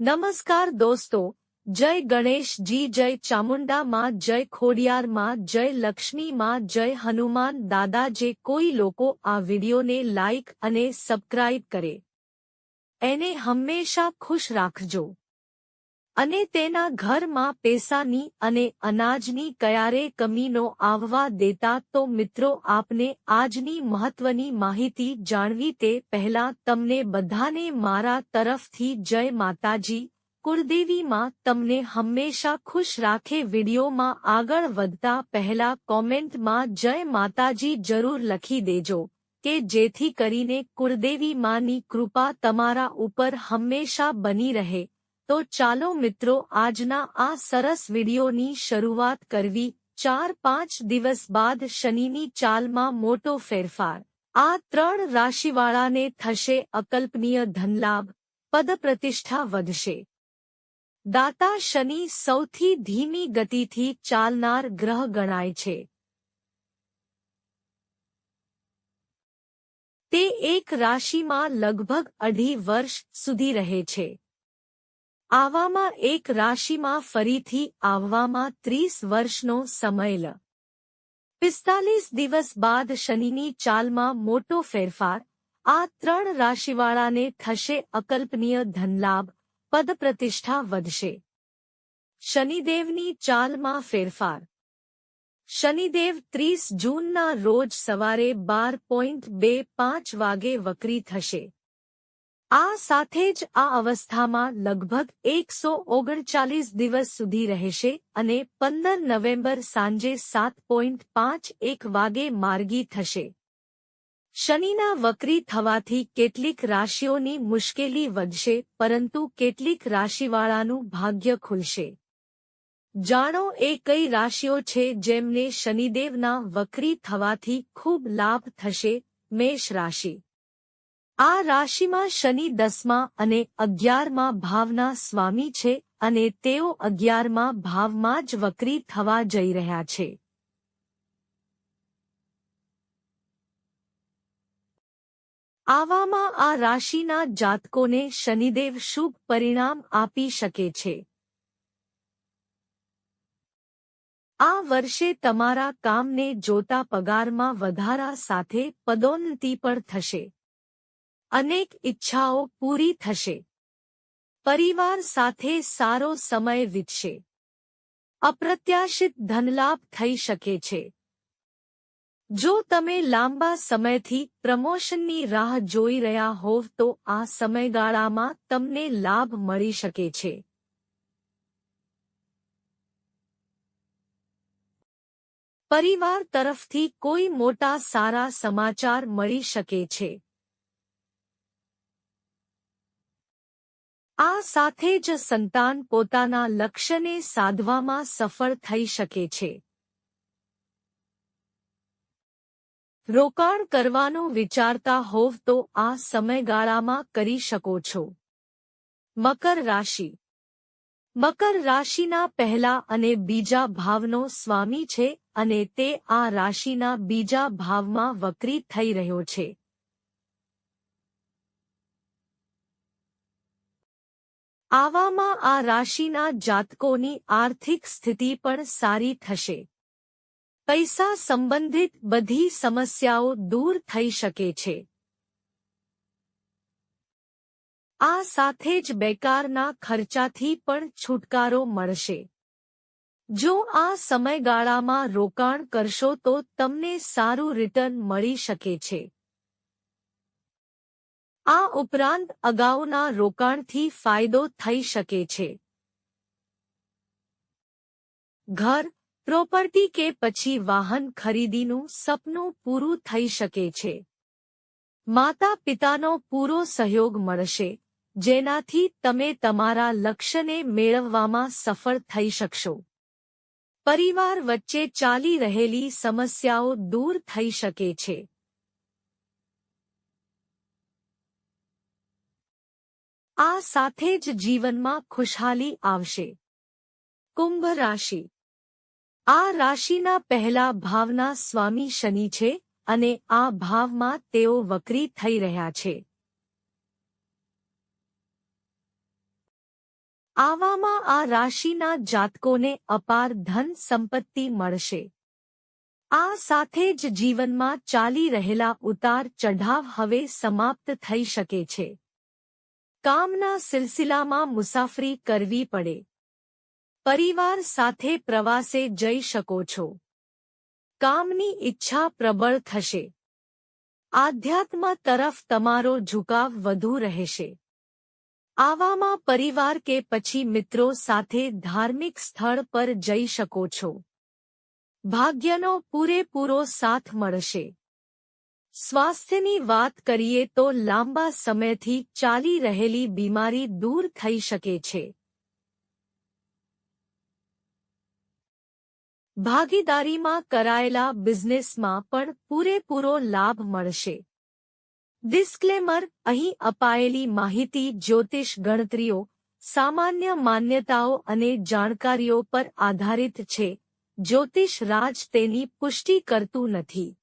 નમસ્કાર દોસ્તો, જય ગણેશજી જય ચામુંડા માં, જય ખોડિયાર માં, જય લક્ષ્મી માં, જય હનુમાન દાદા જે કોઈ લોકો આ વિડીયોને લાઇક અને સબસ્ક્રાઇબ કરે. એને હંમેશા ખુશ રાખજો. અને તેના ઘરમાં પૈસાની અને અનાજની ક્યારે કમીનો આવવા દેતા તો મિત્રો આપને આજની મહત્વની માહિતી જાણવી તે પહેલા તમને બધાને મારા તરફથી જય માતાજી. કુળદેવીમાં તમને હંમેશા ખુશ રાખે વિડીયોમાં આગળ વધતા પહેલા કોમેન્ટમાં જય માતાજી જરૂર લખી દેજો, કે જેથી કરીને કુળદેવી માની કૃપા તમારા ઉપર હંમેશા બની રહે. તો ચાલો મિત્રો આજના આ સરસ વિડીયોની શરૂઆત કરવી. ચાર પાંચ દિવસ બાદ શનિની ચાલમાં મોટો ફેરફાર. આ ત્રણ રાશિવાળાને થશે અકલ્પનીય ધનલાભ. પદપ્રતિષ્ઠા વધશે. દાતા શનિ સૌથી ધીમી ગતિથી ચાલનાર ગ્રહ ગણાય છે. તે એક રાશિમાં લગભગ અઢી વર્ષ સુધી રહે છે. આવામાં એક રાશિમાં ફરીથી આવવામાં ત્રીસ વર્ષનો સમય લ. પિસ્તાલીસ દિવસ બાદ શનિની ચાલમાં મોટો ફેરફાર. આ ત્રણ રાશિવાળાને થશે અકલ્પનીય ધનલાભ, પદપ્રતિષ્ઠા વધશે. શનિદેવની ચાલમાં ફેરફાર. શનિદેવ ત્રીસ જૂનના રોજ સવારે બાર પોઈન્ટ બે પાંચ વાગે વક્રી થશે. આ સાથે જ આ અવસ્થામાં લગભગ એકસો ઓગણચાલીસ દિવસ સુધી રહેશે અને પંદર નવેમ્બર સાંજે સાત પોઈન્ટ પાંચ એક વાગે માર્ગી થશે. શનિના વક્રી થવાથી કેટલીક રાશિઓની મુશ્કેલી વધશે, પરંતુ કેટલીક રાશિવાળાનું ભાગ્ય ખુલશે. જાણો એ કઈ રાશિઓ છે જેમને શનિદેવના વક્રી થવાથી ખૂબ લાભ થશે, મેષ રાશિ. આ રાશિમાં શનિ દસમા અને અગિયારમાં ભાવના સ્વામી છે અને તેઓ અગિયારમાં ભાવમાં જ વક્રી થવા જઈ રહ્યા છે. આવામાં આ રાશિના જાતકોને શનિદેવ શુભ પરિણામ આપી શકે છે. આ વર્ષે તમારા કામને જોતા પગારમાં વધારા સાથે પદોન્નતિ પણ થશે. અનેક ઈચ્છાઓ પૂરી થશે. પરિવાર સાથે સારો સમય વીતશે. અપ્રત્યાશિત ધનલાભ થઈ શકે છે. જો તમે લાંબા સમયથી પ્રમોશનની રાહ જોઈ રહ્યા હોવ તો આ સમયગાળામાં તમને લાભ મળી શકે છે. પરિવાર તરફથી કોઈ મોટા સારા સમાચાર મળી શકે છે. આ સાથે જ સંતાન પોતાના લક્ષ્યને સાધવામાં સફળ થઈ શકે છે. રોકાણ કરવાનું વિચારતા હોવ તો આ સમયગાળામાં કરી શકો છો. મકર રાશિ. મકર રાશિના પહેલા અને બીજા ભાવનો સ્વામી છે અને તે આ રાશિના બીજા ભાવમાં વક્રી થઈ રહ્યો છે. આવામાં આ રાશિના જાતકોની આર્થિક સ્થિતિ પણ સારી થશે. પૈસા સંબંધિત બધી સમસ્યાઓ દૂર થઈ શકે છે. આ સાથે જ બેકારના ખર્ચાથી પણ છુટકારો મળશે. જો આ સમયગાળામાં રોકાણ કરશો તો તમને સારું રિટર્ન મળી શકે છે. આ ઉપરાંત અગાઉના રોકાણથી ફાયદો થઈ શકે છે. ઘર, પ્રોપર્ટી કે પછી વાહન ખરીદીનું સપનું પૂરું થઈ શકે છે. માતા પિતાનો પૂરો સહયોગ મળશે, જેનાથી તમે તમારા લક્ષ્યને મેળવવામાં સફળ થઈ શકશો. પરિવાર વચ્ચે ચાલી રહેલી સમસ્યાઓ દૂર થઈ શકે છે. આ સાથે જ જીવનમાં ખુશહાલી આવશે. કુંભ રાશિ. આ રાશિના પહેલા ભાવના સ્વામી શનિ છે અને આ ભાવમાં તેઓ વક્રી થઈ રહ્યા છે. આવામાં આ રાશિના જાતકોને અપાર ધન સંપત્તિ મળશે. આ સાથે જ જીવનમાં ચાલી રહેલા ઉતાર ચઢાવ હવે સમાપ્ત થઈ શકે છે. કામના સિલસિલામાં મુસાફરી કરવી પડે. પરિવાર સાથે પ્રવાસે જઈ શકો છો. કામની ઈચ્છા પ્રબળ થશે. આધ્યાત્મ તરફ તમારો ઝુકાવ વધુ રહેશે. આવામાં પરિવાર કે પછી મિત્રો સાથે ધાર્મિક સ્થળ પર જઈ શકો છો. ભાગ્યનો પૂરેપૂરો સાથ મળશે. સ્વાસ્થ્યની વાત કરીએ તો લાંબા સમયથી ચાલી રહેલી બીમારી દૂર થઈ શકે છે. ભાગીદારીમાં કરાયેલા બિઝનેસમાં પણ પૂરેપૂરો લાભ મળશે. ડિસ્ક્લેમર, અહીં અપાયેલી માહિતી, જ્યોતિષ ગણતરીઓ, સામાન્ય માન્યતાઓ અને જાણકારીઓ પર આધારિત છે. જ્યોતિષ રાજ તેની પુષ્ટિ કરતું નથી.